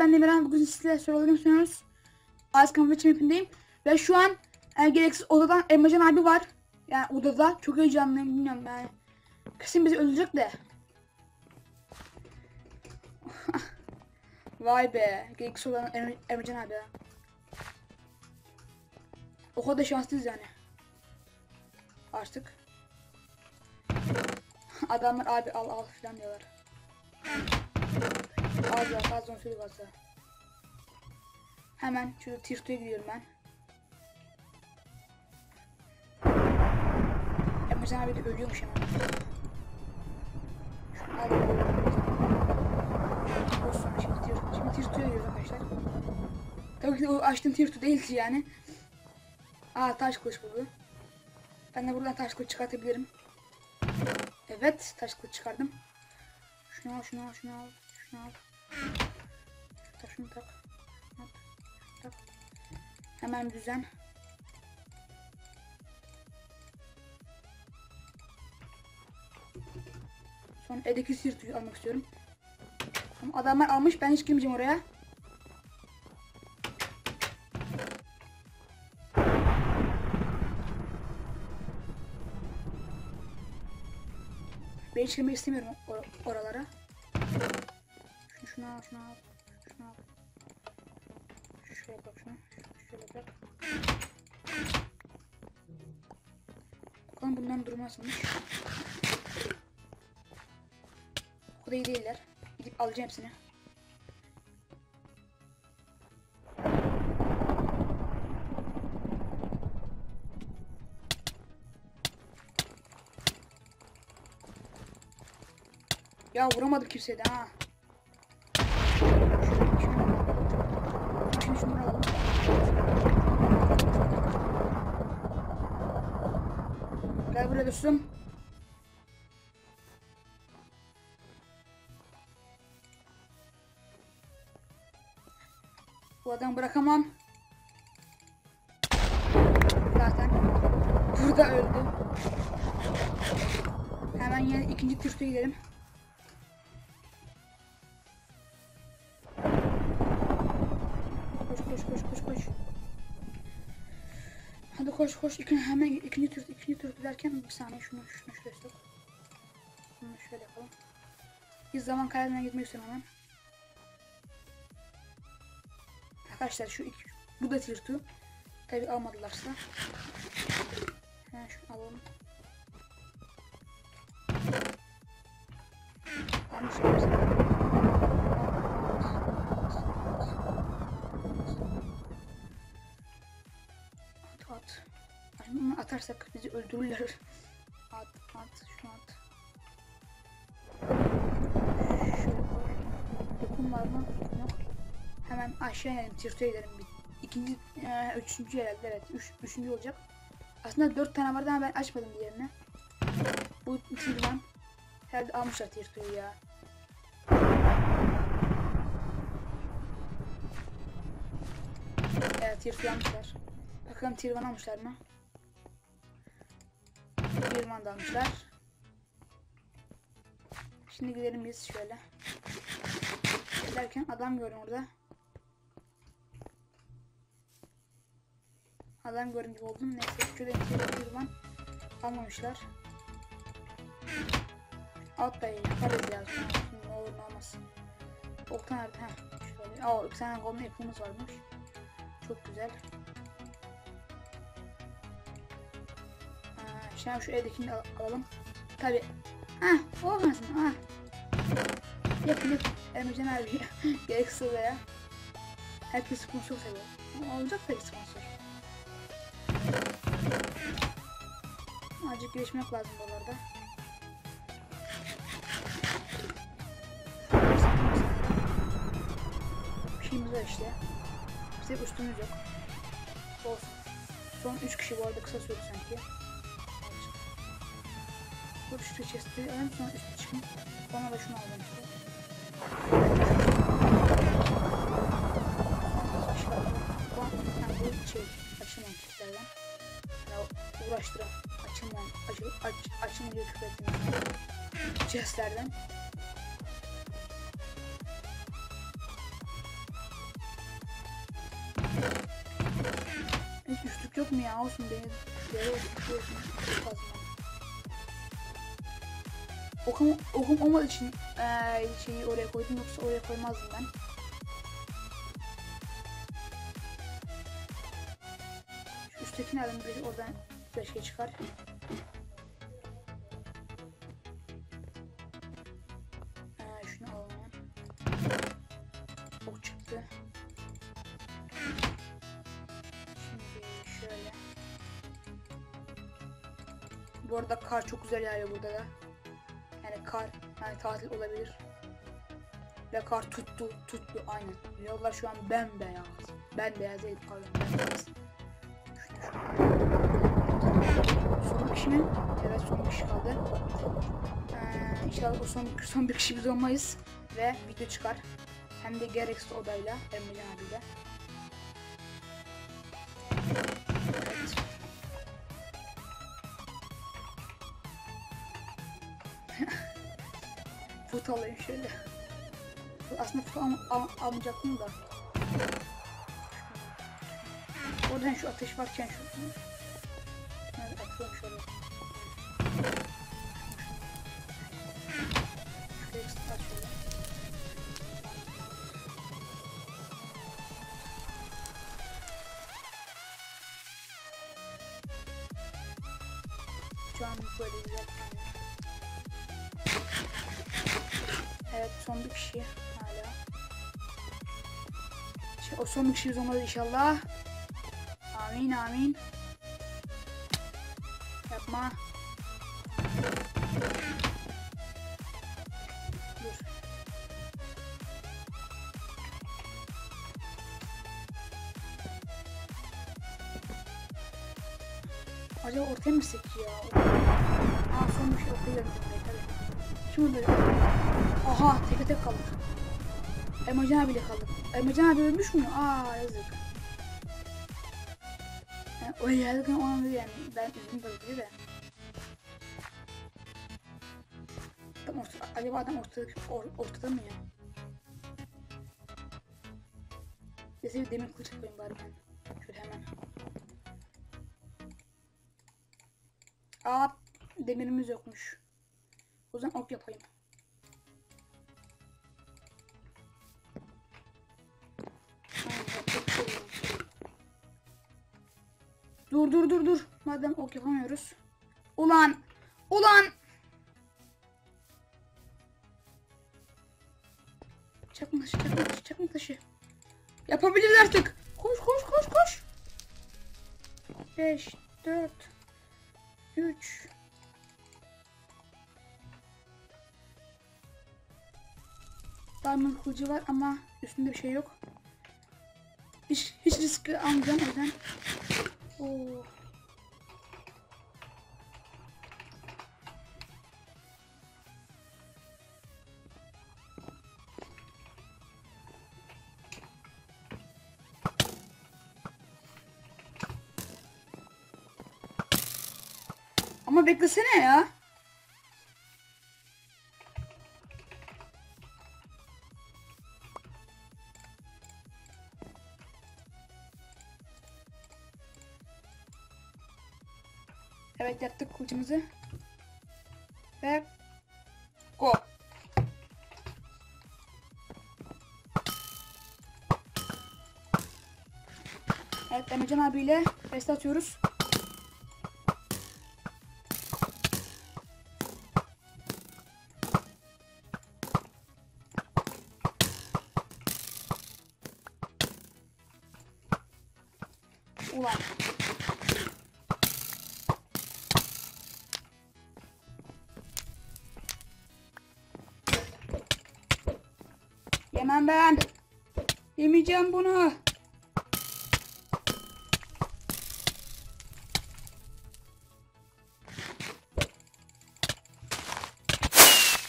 ben Demirhan bugün sizlerle sorularını sunuyoruz. Az Kampı mapindeyim. Ve şu an e, gereksiz odadan Emrecan abi var. Yani odada çok heyecanlıyım bilmiyorum yani. Kesin bizi öldürecek de. Vay be. Gereksiz olan Emre, Emrecan abi. O kadar şanslıyız yani. Artık. Adamlar abi al al filan diyorlar. Daha fazla söyle fazla. Hemen şurada Tirto'ya gidiyorum ben. Emrecan abi de ölüyormuş hemen. Al. Olsun şimdi Tirto. Şimdi Tirto'ya gidiyoruz arkadaşlar. Tabii ki o açtığım Tirto değildi yani. Aa taş kılıç buldu. Ben de buradan taş kılıç çıkartabilirim. Evet taş kılıç çıkardım. Şunu al şunu al şunu al. Şunu al. Şunu tak. Tak. tak. Hemen düzen. Sonra evdeki sirtüyü almak istiyorum. Ama adamlar almış ben hiç girmeyeceğim oraya. Ben hiç girmek istemiyorum or oralara. Şunu al, şunu al, şunu al. Şöyle bak şunu, şöyle bak. Bakalım bunların durumu nasılmış. O kadar iyi değiller. Gidip alacağım hepsini. Ya vuramadık kimseye de ha. Şimdi şunları alalım. Buraya dostum. Bu adamı bırakamam. Zaten burada öldü. Hemen yine ikinci tırsta gidelim. Koş koş. İkinci, hemen ikinci tur ikinci tur derken bir saniye şunu şunu şuraya sok. Bunu şöyle yapalım. Biz zaman kaybetmeden gitmek istiyorum hemen. Arkadaşlar şu iki, bu da tier 2. Tabi almadılarsa. Hemen şunu alalım. Almışlar. Atarsak bizi öldürürler. At at şunu at. Dokun var mı? Yok. Hemen aşağı inelim. Tirto'ya gidelim. İkinci, e, üçüncü herhalde evet. Üç, üçüncü olacak. Aslında dört tane vardı ama ben açmadım diğerini. Bu Tirvan. Herhalde almışlar Tirto'yu ya. Evet Tirto'yu almışlar. Bakalım Tirvan almışlar mı? Tirvan da. Şimdi gidelim biz şöyle. Giderken adam gördüm orada. Adam görün gibi oldum. Neyse şöyle Tirvan almamışlar. Alt da iyi. Yaparız ya. Ne olur ne olmaz. Okta nerede? Heh. Şöyle. Aa bir tane golden apple'ımız varmış. Çok güzel. Şimdi şu evdekini al alalım. Tabi. Hah olmasın. Ha. Yakın yakın. Emrecan abi. Gereksiz ya. Herkes sponsor seviyor. Olacak tabii sponsor. Azıcık gelişmek lazım buralarda. Bir şeyimiz var işte. Bize üstümüz yok. Olsun. Son 3 kişi bu arada kısa sürdü sanki. Bu şu chest'i en son üstü çıkın. Bana da şunu aldım işte. Şey bu şey açılmayan chestlerden. Yani uğraştıra açılmayan aç, aç, açılmıyor küfretmeyen chestlerden. Hiç üstlük yok mu ya? Olsun beni. Şuraya olsun. Şuraya olsun. Çok fazla. Okum, okum olmadığı için eee şeyi oraya koydum yoksa oraya koymazdım ben. Şu üsttekini alayım bir oradan şey çıkar. Ee, şunu alalım. Çıktı. Şimdi şöyle. Bu arada kar çok güzel yağıyor burada da. Yani kar, yani tatil olabilir. Ve kar tuttu, tuttu aynen. Yollar şu an bembeyaz. Bembeyaz değil pardon, bembeyaz. Son kişi mi? Evet son kişi kaldı. Ee, inşallah o son, son bir kişi biz olmayız. Ve video çıkar. Hem de gereksiz odayla, Emrecan abiyle. Evet. Fut alayım şöyle. Aslında fut al, al, almayacaktım da. Oradan şu ateş varken şu. Evet atıyorum şöyle. Şu an böyle güzel Evet son bir kişi hala. Şey, o son bir kişi olmadı inşallah. Amin amin. Yapma. Acaba ortaya mı gitsek ya? Aa son bir şey ortaya Şimdi böyle. Aha tek tek kaldık. Emrecan abiyle kaldık. Emrecan abi ölmüş mü? Aa yazık. Yani, o yazık o an yani ben üzgün tabii de. Adam orta, acaba adam ortada, or, ortada mı ya? Neyse bir demir kılıç koyayım bari ben. Şöyle hemen. Aa demirimiz yokmuş. O zaman ok yapayım. Dur dur dur dur. Madem ok yapamıyoruz. Ulan! Ulan! Çakma taşı, çakma taşı, çakma taşı. Yapabiliriz artık. Koş koş koş koş. 5, 4, 3, Diamond kılıcı var ama üstünde bir şey yok. Hiç, hiç risk almayacağım o yüzden. Oo. Ama beklesene ya. Yaptık kılıcımızı. Ve go. Evet Emrecan abiyle rest atıyoruz. Yemem ben. Yemeyeceğim bunu.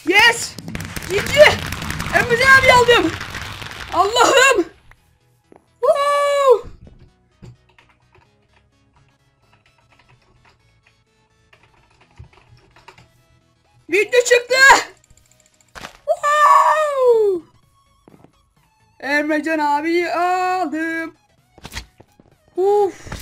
Yes! Cici! Emre abi aldım. Allah'ım! Abiyi aldım. Uf.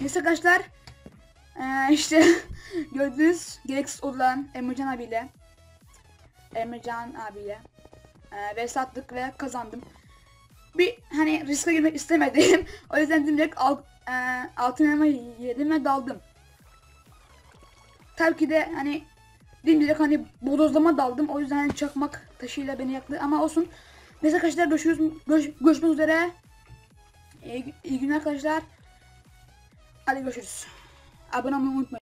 Neyse arkadaşlar. Ee, işte gördüğünüz gereksiz olan Emrecan abiyle Emrecan abiyle ee, ve sattık ve kazandım. Bir hani riske girmek istemedim. o yüzden direkt alt, e, altın elma yedim ve daldım. Tabii ki de hani dimdirek hani bodozlama daldım. O yüzden hani çakmak taşıyla beni yaktı ama olsun. Neyse arkadaşlar görüşürüz. Görüş, görüşmek üzere. İyi, iyi günler arkadaşlar. Hadi görüşürüz. Abone olmayı unutmayın.